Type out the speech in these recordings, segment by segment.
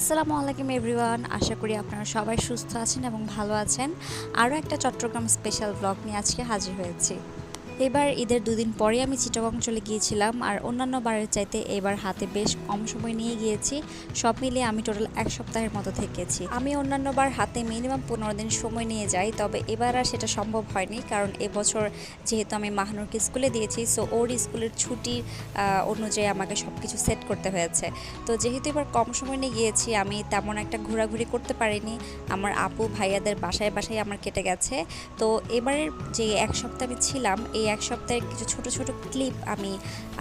আসসালামু আলাইকুম এভরিওয়ান, আশা করি আপনারা সবাই সুস্থ আছেন এবং ভালো আছেন। আরও একটা চট্টগ্রাম স্পেশাল ব্লগ নিয়ে আজকে হাজির হয়েছি। এবার ঈদের দুদিন পরে আমি চিটাগং চলে গিয়েছিলাম আর অন্যান্য বারের চাইতে এবার হাতে বেশ কম সময় নিয়ে গিয়েছি। সব মিলিয়ে আমি টোটাল এক সপ্তাহের মতো থেকেছি। আমি অন্যান্য বার হাতে মিনিমাম পনেরো দিন সময় নিয়ে যাই তবে এবার আর সেটা সম্ভব হয়নি কারণ এবছর যেহেতু আমি মাহানুরকে স্কুলে দিয়েছি সো ওর স্কুলের আহ, অনুযায়ী আমাকে সব কিছু সেট করতে হয়েছে। তো যেহেতু এবার কম সময় নিয়ে গিয়েছি আমি তেমন একটা ঘোরাঘুরি করতে পারিনি। আমার আপু ভাইয়াদের বাসায় বাসায় আমার কেটে গেছে। তো এবারের যে এক সপ্তাহ আমি ছিলাম এই এক সপ্তাহের কিছু ছোট ছোট ক্লিপ আমি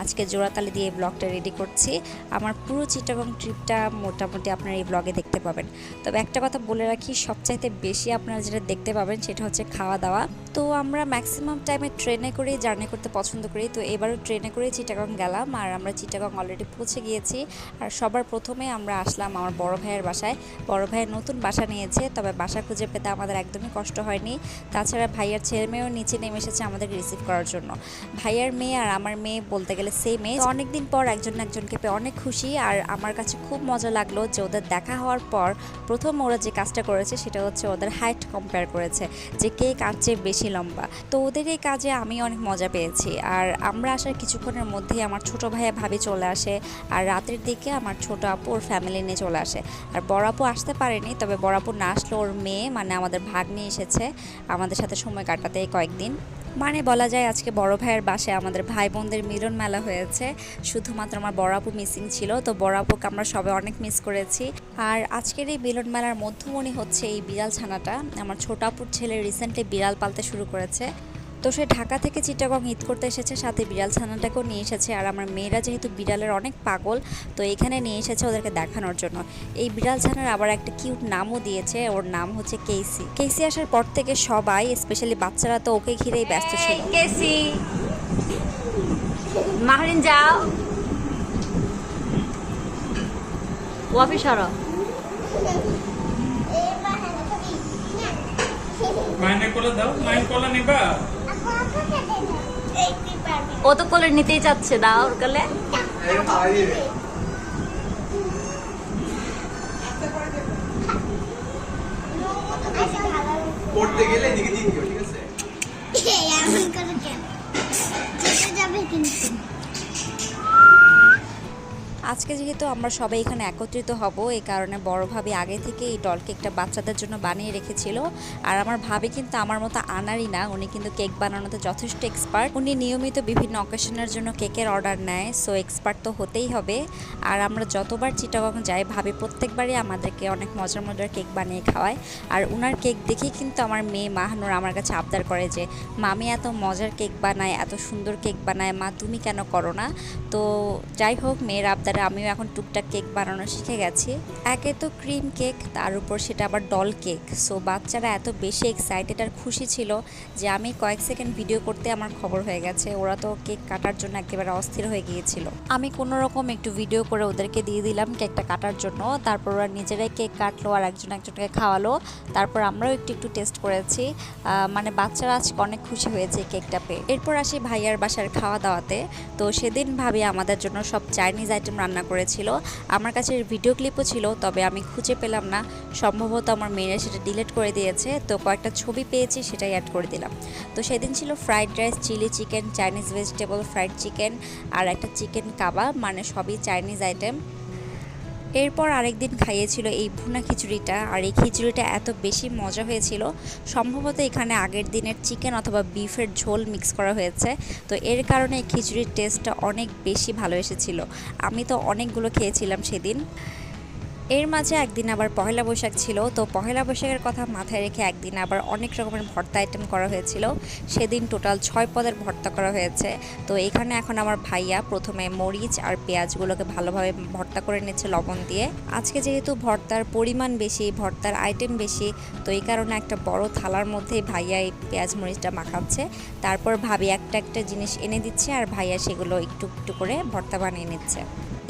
আজকে জোড়াতালি দিয়ে ব্লগটা রেডি করছি। আমার পুরো চিটাগং ট্রিপটা মোটামুটি আপনারা এই ব্লগে দেখতে পাবেন। তবে একটা কথা বলে রাখি, সবচাইতে বেশি আপনারা যেটা দেখতে পাবেন সেটা হচ্ছে খাওয়া দাওয়া। তো আমরা ম্যাক্সিমাম টাইমে ট্রেনে করেই জার্নি করতে পছন্দ করি। তো এবারও ট্রেনে করেই চিটাগং গেলাম আর আমরা চিটাগং অলরেডি পৌঁছে গিয়েছি। আর সবার প্রথমে আমরা আসলাম আমার বড় ভাইয়ের বাসায়। বড় ভাইয়ের নতুন বাসা নিয়েছে, তবে বাসা খুঁজে পেতে আমাদের একদমই কষ্ট হয়নি। তাছাড়া ভাইয়ার ছেলে মেয়েও নিচে নেমে এসেছে আমাদেরকে রিসিভ করার জন্য। ভাইয়ার মেয়ে আর আমার মেয়ে বলতে গেলে সেম এজ অনেকদিন পর একজন একজনকে পেয়ে অনেক খুশি। আর আমার কাছে খুব মজা লাগল যে ওদের দেখা হওয়ার পর প্রথম ওরা যে কাজটা করেছে সেটা হচ্ছে ওদের হাইট কম্পেয়ার করেছে। যে কে কার চেয়ে বেশি লম্বা। তো ওদের এই কাজে আমি অনেক মজা পেয়েছি। আর আমরা আসার কিছুক্ষণের মধ্যেই আমার ছোট ভাইয়া ভাবি চলে আসে আর রাতের দিকে আমার ছোট আপু ওর ফ্যামিলি নিয়ে চলে আসে। আর বড় আপু আসতে পারেনি, তবে বড় আপু না আসলে ওর মেয়ে মানে আমাদের ভাগ নিয়ে এসেছে। আমাদের সাথে সময় কাটাতে কয়েকদিন। মানে বলা যায় আজকে বড় ভাইয়ের বাসে আমাদের ভাই বোনদের মিলন মেলা হয়েছে। শুধুমাত্র আমার বড় আপু মিসিং ছিল, তো বড় আপুকে আমরা সবাই অনেক মিস করেছি। আর আজকের এই মিলন মেলার মধ্যমণি হচ্ছে এই বিড়াল ছানাটা আমার ছোট আপুর ছেলে রিসেন্টলি বিড়াল পালতে শুরু করেছে। তো সে ঢাকা থেকে চিটাগং ঈদ করতে এসেছে সাথে বিড়াল ছানাটাকেও নিয়ে এসেছে। আর আমার মেয়েরা যেহেতু বিড়ালের অনেক পাগল তো এখানে নিয়ে এসেছে ওদেরকে দেখানোর জন্য। এই বিড়াল ছানার আবার একটা কিউট নামও দিয়েছে ওর নাম হচ্ছে কেসি। কেসি আসার পর থেকে সবাই স্পেশালি বাচ্চারা তো ওকে ঘিরেই ব্যস্ত ছিল। কেসি। মাহরিন যাও। ওয়াফি সরো। মাইনে কোলে দাও মাইন কোলে নিবা। ও তো কোলে নিতেই চাচ্ছে দাও ওর কোলে? পড়তে গেলে ঠিক আছে? এমন করে কেন? যেতে যাবে কিন্তু। আজকে যেহেতু আমরা সবাই এখানে একত্রিত হব এই কারণে বড় ভাবি আগে থেকে এই ডল কেকটা বাচ্চাদের জন্য বানিয়ে রেখেছিল। আর আমার ভাবি কিন্তু আমার মতো আনারই না, উনি কিন্তু কেক বানানোতে যথেষ্ট এক্সপার্ট উনি নিয়মিত বিভিন্ন অকেশনের জন্য কেকের অর্ডার নেয় সো এক্সপার্ট তো হতেই হবে। আর আমরা যতবার চিটাগং যাই, ভাবি প্রত্যেকবারই আমাদেরকে অনেক মজার মজার কেক বানিয়ে খাওয়ায়। আর উনার কেক দেখেই কিন্তু আমার মেয়ে মাহানুর আমার কাছে আবদার করে যে, মামি এত মজার কেক বানায়, এত সুন্দর কেক বানায়, মা তুমি কেন করো না? তো যাই হোক, মেয়ের আবদারে আমিও এখন টুকটাক কেক বানানো শিখে গেছি। একে তো ক্রিম কেক, তার উপর সেটা আবার ডল কেক। সো বাচ্চারা এত বেশি এক্সাইটেড আর খুশি ছিল যে আমি কয়েক সেকেন্ড ভিডিও করতে আমার খবর হয়ে গেছে। ওরা তো কেক কাটার জন্য একেবারে অস্থির হয়ে গিয়েছিল। আমি কোনো রকম একটু ভিডিও করে ওদেরকে দিয়ে দিলাম কেকটা কাটার জন্য। তারপর ওরা নিজেরাই কেক কাটলো আর একজন একজনকে খাওয়ালো। তারপর আমরাও একটু একটু টেস্ট করেছি। মানে বাচ্চারা আজকে অনেক খুশি হয়েছে কেকটা পেয়ে। এরপর আসি ভাইয়ার বাসার খাওয়া দাওয়াতে তো সেদিন ভাবি আমাদের জন্য সব চাইনিজ আইটেম রান্না করেছিল। আমার কাছে ভিডিও ক্লিপও ছিল, তবে আমি খুঁজে পেলাম না। সম্ভবত আমার মেয়েরা সেটা ডিলিট করে দিয়েছে। তো কয়েকটা ছবি পেয়েছি, সেটাই অ্যাড করে দিলাম। তো সেদিন ছিল fried rice chilli chicken Chinese vegetable fried chicken আর একটা চিকেন কাবাব মানে সবই চাইনিজ আইটেম এরপর আরেকদিন খাইয়েছিল এই ভুনা খিচুড়িটা, আর এই খিচুড়িটা এত বেশি মজা হয়েছিল। সম্ভবত এখানে আগের দিনের চিকেন অথবা বিফের ঝোল মিক্স করা হয়েছে। তো এর কারণে এই খিচুড়ির টেস্টটা অনেক বেশি ভালো এসেছিল। আমি তো অনেকগুলো খেয়েছিলাম সেদিন। এর মাঝে একদিন আবার পহেলা বৈশাখ ছিল, তো পহেলা বৈশাখের কথা মাথায় রেখে একদিন আবার অনেক রকমের ভর্তা আইটেম করা হয়েছিল। সেদিন টোটাল ছয় পদের ভর্তা করা হয়েছে। তো এখানে এখন আমার ভাইয়া প্রথমে মরিচ আর পেঁয়াজগুলোকে ভালোভাবে ভর্তা করে নিচ্ছে লবণ দিয়ে। আজকে যেহেতু ভর্তার পরিমাণ বেশি, ভর্তার আইটেম বেশি, তো এই কারণে একটা বড় থালার মধ্যেই ভাইয়া এই পেঁয়াজ মরিচটা মাখাচ্ছে। তারপর ভাবি একটা একটা জিনিস এনে দিচ্ছে আর ভাইয়া সেগুলো একটু একটু করে ভর্তা বানিয়ে নিচ্ছে।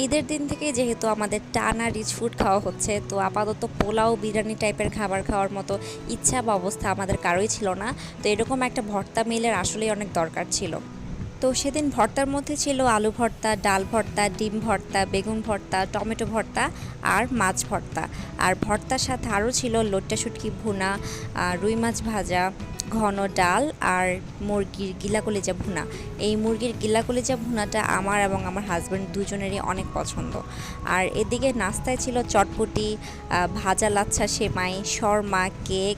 ঈদের দিন থেকে যেহেতু আমাদের টানা রিচ ফুড খাওয়া হচ্ছে, তো আপাতত পোলাও, বিরিয়ানি টাইপের খাবার খাওয়ার মতো ইচ্ছা বা অবস্থা আমাদের কারোই ছিল না। তো এরকম একটা ভর্তা মিলের আসলেই অনেক দরকার ছিল। তো সেদিন ভর্তার মধ্যে ছিল আলু ভর্তা, ডাল ভর্তা, ডিম ভর্তা, বেগুন ভর্তা, টমেটো ভর্তা আর মাছ ভর্তা। আর ভর্তার সাথে আরও ছিল লোট্টা শুটকি ভুনা রুই মাছ ভাজা ঘন ডাল আর মুরগির গিলা কলেজা ভুনা। এই মুরগির গিলা কলেজা ভুনাটা আমার এবং আমার হাজব্যান্ড দুজনেরই অনেক পছন্দ। আর এদিকে নাস্তায় ছিল চটপটি ভাজা লাচ্ছা সেমাই, শর্মা, কেক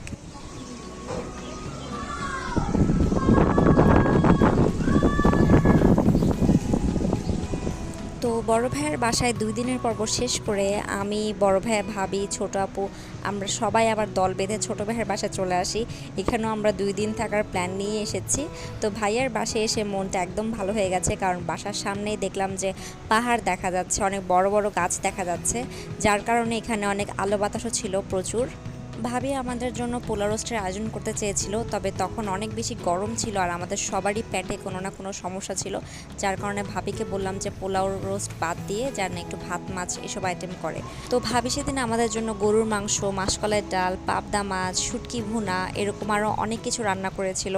বড় ভাইয়ের বাসায় দুই দিনের পর্ব শেষ করে আমি বড় ভাইয়া ভাবি, ছোট আপু, আমরা সবাই আবার দল বেঁধে ছোট ভাইয়ের বাসায় চলে আসি। এখানেও আমরা দুই দিন থাকার প্ল্যান নিয়ে এসেছি। তো ভাইয়ের বাসায় এসে মনটা একদম ভালো হয়ে গেছে, কারণ বাসার সামনেই দেখলাম যে পাহাড় দেখা যাচ্ছে, অনেক বড় বড় গাছ দেখা যাচ্ছে, যার কারণে এখানে অনেক আলো বাতাসও ছিল প্রচুর। ভাবি আমাদের জন্য পোলা রোস্টের আয়োজন করতে চেয়েছিল, তবে তখন অনেক বেশি গরম ছিল আর আমাদের সবারই পেটে কোনো না কোনো সমস্যা ছিল, যার কারণে ভাবিকে বললাম যে পোলাও রোস্ট বাদ দিয়ে যেন একটু ভাত, মাছ এসব আইটেম করে। তো ভাবি সেদিন আমাদের জন্য গরুর মাংস মাসকলাইয়ের ডাল, পাবদা মাছ, শুটকি ভুনা এরকম আরও অনেক কিছু রান্না করেছিল।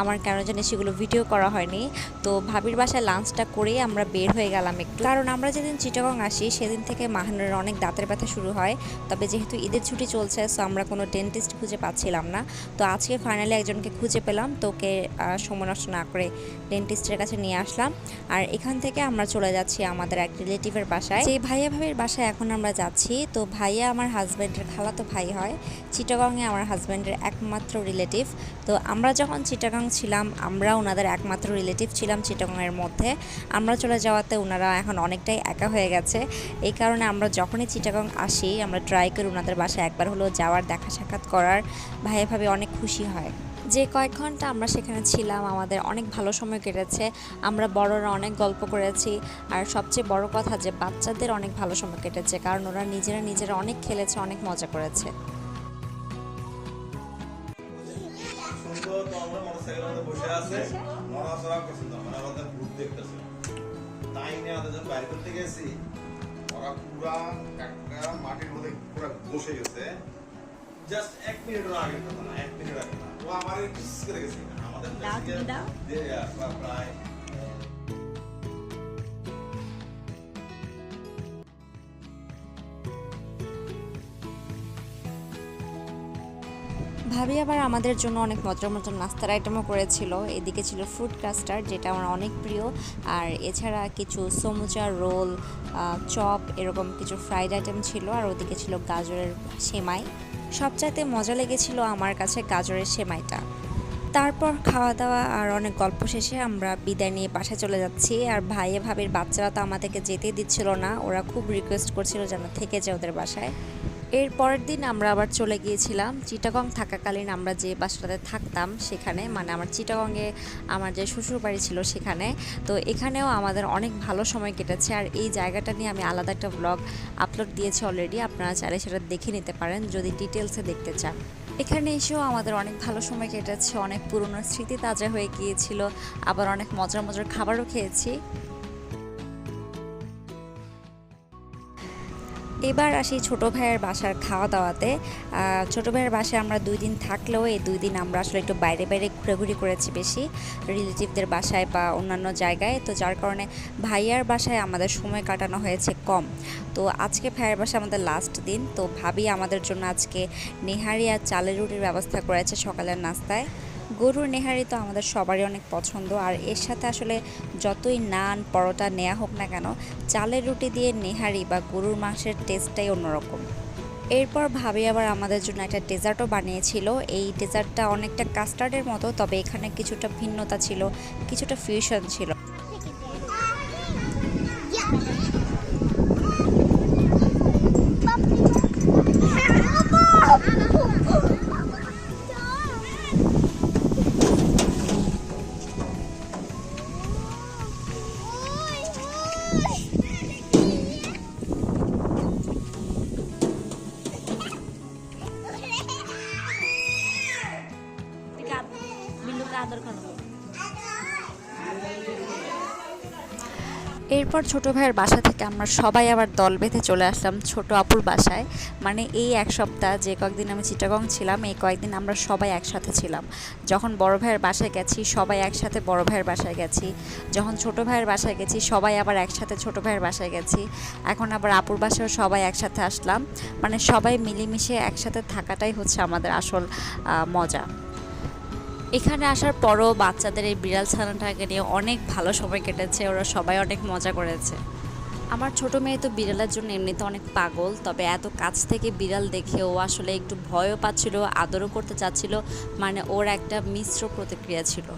আমার কেন জানি সেগুলো ভিডিও করা হয়নি। তো ভাবির বাসায় লাঞ্চটা করেই আমরা বের হয়ে গেলাম একটু। কারণ আমরা যেদিন চিটাগং আসি, সেদিন থেকে মাহানের অনেক দাঁতের ব্যথা শুরু হয়, তবে যেহেতু ঈদের ছুটি চলছে সো আমরা কোনো ডেন্টিস্ট খুঁজে পাচ্ছিলাম না। তো আজকে ফাইনালি একজনকে খুঁজে পেলাম। তোকে সময় নষ্ট না করে ডেন্টিস্টের কাছে নিয়ে আসলাম। আর এখান থেকে আমরা চলে যাচ্ছি আমাদের এক রিলেটিভের বাসায়। যে ভাইয়া ভাবির বাসায় এখন আমরা যাচ্ছি, তো ভাইয়া আমার হাজব্যান্ডের খালাতো ভাই হয়। চিটাগংয়ে আমার হাজব্যান্ডের একমাত্র রিলেটিভ তো আমরা যখন চিটাগং ছিলাম, আমরা ওনাদের একমাত্র রিলেটিভ ছিলাম চিটাগংয়ের মধ্যে। আমরা চলে যাওয়াতে ওনারা এখন অনেকটাই একা হয়ে গেছে। এই কারণে আমরা যখনই চিটাগং আসি, আমরা ট্রাই করি ওনাদের বাসায় একবার হলেও যাওয়ার দেখা সাক্ষাৎ করার ভাইয়া ভাবে অনেক খুশি হয়। যে কয়েক ঘণ্টা আমরা সেখানে ছিলাম, আমাদের অনেক ভালো সময় কেটেছে, আমরা বড়রা অনেক গল্প করেছি, আর সবচেয়ে বড় কথা যে বাচ্চাদের অনেক ভালো সময় কেটেছে, কারণ ওরা নিজেরা নিজেরা অনেক খেলেছে, অনেক মজা করেছে। মাটির মধ্যে বসে গেছে। জাস্ট এক মিনিটের আগে কথা না এক মিনিট আগে না। ও আমার কিস করে গেছে আমাদের প্রায় ভাবি আবার আমাদের জন্য অনেক মজার মজার নাস্তার আইটেমও করেছিল। এদিকে ছিল ফ্রুট কাস্টার্ড যেটা আমার অনেক প্রিয়। আর এছাড়া কিছু সমুচা রোল চপ এরকম কিছু ফ্রাইড আইটেম ছিল। আর ওদিকে ছিল গাজরের সেমাই। সবচাইতে মজা লেগেছিল আমার কাছে গাজরের সেমাইটা। তারপর খাওয়া দাওয়া আর অনেক গল্প শেষে আমরা বিদায় নিয়ে বাসায় চলে যাচ্ছি। আর ভাইয়ে ভাবির বাচ্চারা তো আমাদেরকে যেতে দিচ্ছিল না, ওরা খুব রিকোয়েস্ট করছিল যেন থেকে যায় ওদের বাসায়। এর পরের দিন আমরা আবার চলে গিয়েছিলাম। চিটাগং থাকাকালীন আমরা যে বাসাটাতে থাকতাম সেখানে মানে আমার চিটাগংয়ে আমার যে শ্বশুর বাড়ি ছিল সেখানে। তো এখানেও আমাদের অনেক ভালো সময় কেটেছে আর এই জায়গাটা নিয়ে আমি আলাদা একটা ব্লগ আপলোড দিয়েছি অলরেডি আপনারা চাইলে সেটা দেখে নিতে পারেন যদি ডিটেলসে দেখতে চান। এখানে এসেও আমাদের অনেক ভালো সময় কেটেছে, অনেক পুরনো স্মৃতি তাজা হয়ে গিয়েছিল, আবার অনেক মজার মজার খাবারও খেয়েছি। এবার আসি ছোট ভাইয়ের বাসার খাওয়া দাওয়াতে ছোট ভাইয়ের বাসায় আমরা দুই দিন থাকলেও এই দুই দিন আমরা আসলে একটু বাইরে বাইরে ঘোরাঘুরি করেছি বেশি, রিলেটিভদের বাসায় বা অন্যান্য জায়গায়। তো যার কারণে ভাইয়ার বাসায় আমাদের সময় কাটানো হয়েছে কম। তো আজকে ভাইয়ের বাসায় আমাদের লাস্ট দিন। তো ভাবি আমাদের জন্য আজকে নেহারি আর চালের রুটির ব্যবস্থা করেছে সকালের নাস্তায়। গরুর নেহারি তো আমাদের সবারই অনেক পছন্দ। আর এর সাথে আসলে যতই নান, পরোটা নেওয়া হোক না কেন, চালের রুটি দিয়ে নেহারি বা গরুর মাংসের টেস্টটাই অন্যরকম। এরপর ভাবি আবার আমাদের জন্য একটা ডেজার্টও বানিয়েছিল। এই ডেজার্টটা অনেকটা কাস্টার্ডের মতো, তবে এখানে কিছুটা ভিন্নতা ছিল, কিছুটা ফিউশন ছিল। এরপর ছোট ভাইয়ের বাসা থেকে আমরা সবাই আবার দল বেঁধে চলে আসলাম ছোট আপুর বাসায়। মানে এই এক সপ্তাহ যে কয়েকদিন আমি চিটাগং ছিলাম, এই কয়েকদিন আমরা সবাই একসাথে ছিলাম। যখন বড় ভাইয়ের বাসায় গেছি, সবাই একসাথে বড় ভাইয়ের বাসায় গেছি। যখন ছোট ভাইয়ের বাসায় গেছি, সবাই আবার একসাথে ছোট ভাইয়ের বাসায় গেছি। এখন আবার আপুর বাসায়ও সবাই একসাথে আসলাম। মানে সবাই মিলেমিশে একসাথে থাকাটাই হচ্ছে আমাদের আসল মজা। এখানে আসার পরও বাচ্চাদের এই বিড়াল ছানাটাকে নিয়ে অনেক ভালো সময় কেটেছে, ওরা সবাই অনেক মজা করেছে। আমার ছোট মেয়ে তো বিড়ালের জন্য এমনিতে অনেক পাগল, তবে এত কাছ থেকে বিড়াল দেখে ও আসলে একটু ভয়ও পাচ্ছিল, আদরও করতে চাচ্ছিল মানে ওর একটা মিশ্র প্রতিক্রিয়া ছিল।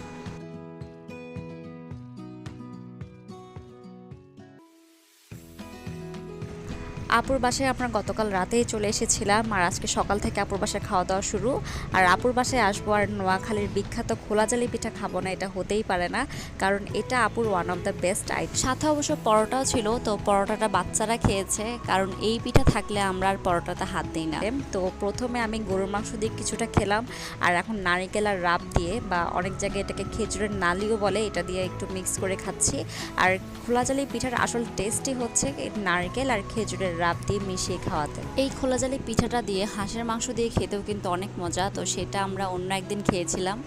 আপুর বাসায় আমরা গতকাল রাতেই চলে এসেছিলাম আর আজকে সকাল থেকে আপুর বাসায় খাওয়া দাওয়া শুরু। আর আপুর বাসায় আসব আর নোয়াখালীর বিখ্যাত খোলাজালি পিঠা খাব না, এটা হতেই পারে না, কারণ এটা আপুর one of the best eight সাথে অবশ্য পরোটাও ছিল, তো পরোটাটা বাচ্চারা খেয়েছে, কারণ এই পিঠা থাকলে আমরা আর পরোটাতে হাত দিই না। তো প্রথমে আমি গরুর মাংস দিয়ে কিছুটা খেলাম, আর এখন নারিকেল আর রাব দিয়ে বা অনেক জায়গায় এটাকে খেজুরের নালিও বলে, এটা দিয়ে একটু মিক্স করে খাচ্ছি। আর খোলাজালি পিঠার আসল টেস্টই হচ্ছে নারকেল আর খেজুরের রাব। দিয়ে মিশিয়ে খাওয়াতে এই খোলা জালি পিঠাটা দিয়ে হাঁসের মাংস দিয়ে খেতেও কিন্তু অনেক মজা, তো সেটা আমরা অন্য একদিন খেয়েছিলাম।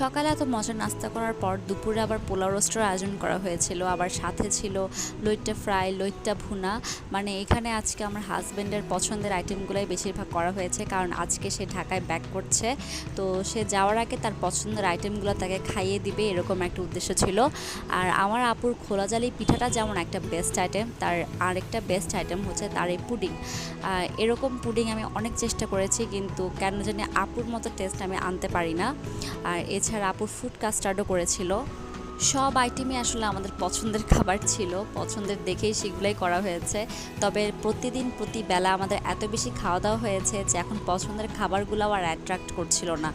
সকালে এত মজার নাস্তা করার পর দুপুরে আবার পোলাও রোস্টের আয়োজন করা হয়েছিল, আবার সাথে ছিল লইট্টা ফ্রাই, লইট্টা ভুনা। মানে এখানে আজকে আমার হাজব্যান্ডের পছন্দের আইটেমগুলোই বেশিরভাগ করা হয়েছে, কারণ আজকে সে ঢাকায় ব্যাক করছে। তো সে যাওয়ার আগে তার পছন্দের আইটেমগুলো তাকে খাইয়ে দিবে, এরকম একটা উদ্দেশ্য ছিল। আর আমার আপুর খোলাজালি পিঠাটা যেমন একটা বেস্ট আইটেম তার আরেকটা বেস্ট আইটেম হচ্ছে তার এই পুডিং। এরকম পুডিং আমি অনেক চেষ্টা করেছি, কিন্তু কেন জানি আপুর মতো টেস্ট আমি আনতে পারি না। আর এছাড়া আপুর ফুড কাস্টার্ডও করেছিল। সব আইটেমই আসলে আমাদের পছন্দের খাবার ছিল। পছন্দের দেখেই সেগুলোই করা হয়েছে। তবে প্রতিদিন প্রতি বেলা আমাদের এত বেশি খাওয়া দাওয়া হয়েছে যে এখন পছন্দের খাবারগুলোও আর অ্যাট্রাক্ট করছিল না।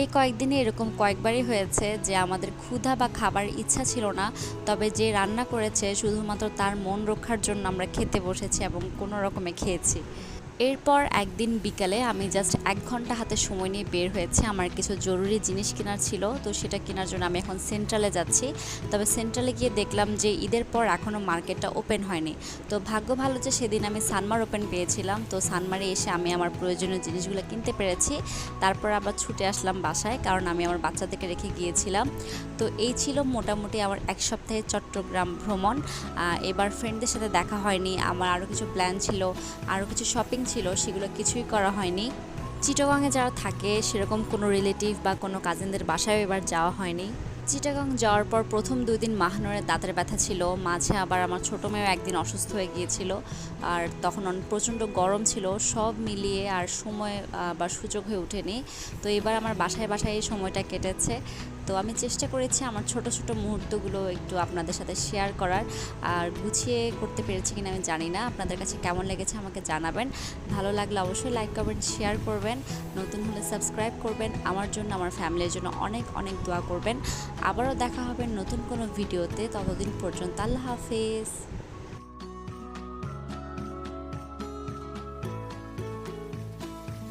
এই কয়েকদিনে এরকম কয়েকবারই হয়েছে যে আমাদের ক্ষুধা বা খাবার ইচ্ছা ছিল না। তবে যে রান্না করেছে, শুধুমাত্র তার মন রক্ষার জন্য আমরা খেতে বসেছি এবং কোনো রকমে খেয়েছি। এরপর একদিন বিকালে আমি জাস্ট এক ঘণ্টা হাতে সময় নিয়ে বের হয়েছে। আমার কিছু জরুরি জিনিস কেনার ছিল, তো সেটা কেনার জন্য আমি এখন সেন্ট্রালে যাচ্ছি। তবে সেন্ট্রালে গিয়ে দেখলাম যে ঈদের পর এখনও মার্কেটটা ওপেন হয়নি। তো ভাগ্য ভালো যে সেদিন আমি সানমার ওপেন পেয়েছিলাম। তো সানমারে এসে আমি আমার প্রয়োজনীয় জিনিসগুলো কিনতে পেরেছি। তারপর আবার ছুটে আসলাম বাসায়, কারণ আমি আমার বাচ্চাদেরকে রেখে গিয়েছিলাম। তো এই ছিল মোটামুটি আমার এক সপ্তাহে চট্টগ্রাম ভ্রমণ। এবার ফ্রেন্ডদের সাথে দেখা হয়নি। আমার আরও কিছু প্ল্যান ছিল আরও কিছু শপিং ছিল, সেগুলো কিছুই করা হয়নি। চিটাগাংয়ে যারা থাকে, সেরকম কোনো রিলেটিভ বা কোনো কাজিনদের বাসায়ও এবার যাওয়া হয়নি। চিটাগাং যাওয়ার পর প্রথম দুই দিন মাহানুরের দাঁতের ব্যথা ছিল, মাঝে আবার আমার ছোটো মেয়েও একদিন অসুস্থ হয়ে গিয়েছিল। আর তখন প্রচণ্ড গরম ছিল, সব মিলিয়ে আর সময় বা সুযোগ হয়ে ওঠেনি। তো এবার আমার বাসায় বাসায় এই সময়টা কেটেছে। তো আমি চেষ্টা করেছি আমার ছোট ছোট মুহূর্তগুলো একটু আপনাদের সাথে শেয়ার করার। আর গুছিয়ে করতে পেরেছি কিনা আমি জানি না। আপনাদের কাছে কেমন লেগেছে আমাকে জানাবেন। ভালো লাগলে অবশ্যই লাইক কমেন্ট শেয়ার করবেন। নতুন হলে সাবস্ক্রাইব করবেন। আমার জন্য, আমার ফ্যামিলির জন্য অনেক অনেক দোয়া করবেন। আবারও দেখা হবে নতুন কোনো ভিডিওতে ততদিন পর্যন্ত আল্লাহ হাফেজ।